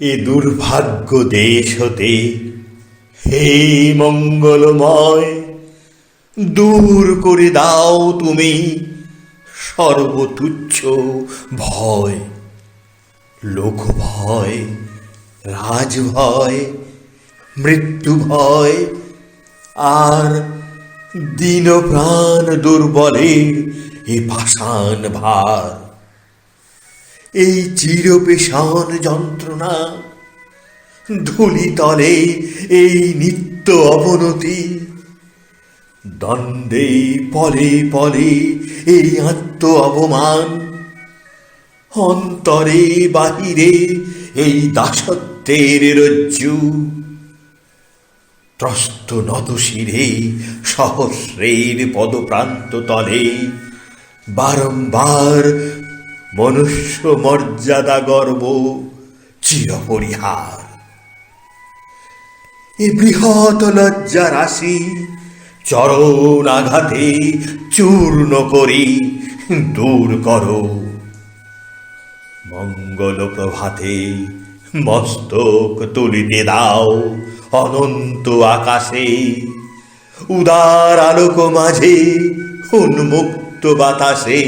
এ দুর্ভাগ্য দেশ হতে হে মঙ্গলময়, দূর করে দাও তুমি সর্বতুচ্ছ ভয়। লোক ভয়, রাজ ভয়, মৃত্যু ভয়, আর দিন প্রাণ দুর্বলের এ পাষাণ ভার। এই চিরপেশান যন্ত্রণা। ধুলি তলে এই নিত্য অবনতি। দ্বন্দ্বে পলে পলে এই আত্ম অপমান অন্তরে বাহিরে এই দাসত্বের রজ্জু। ত্রস্ত নত শিরে সহস্রের পদপ্রান্ত তলে বারংবার মনুষ্য মর্যাদা গর্ব চিরপরিহার। এ বৃহৎ লজ্জা রাশি চরণ আঘাতে চূর্ণ করি দূর করো। মঙ্গল প্রভাতে মস্তক তুলিতে দাও অনন্ত আকাশে। উদার আলোক মাঝে উন্মুক্ত বাতাসে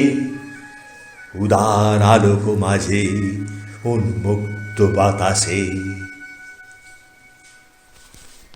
উদার আলোক মাঝে উন্মুক্ত বাতাসে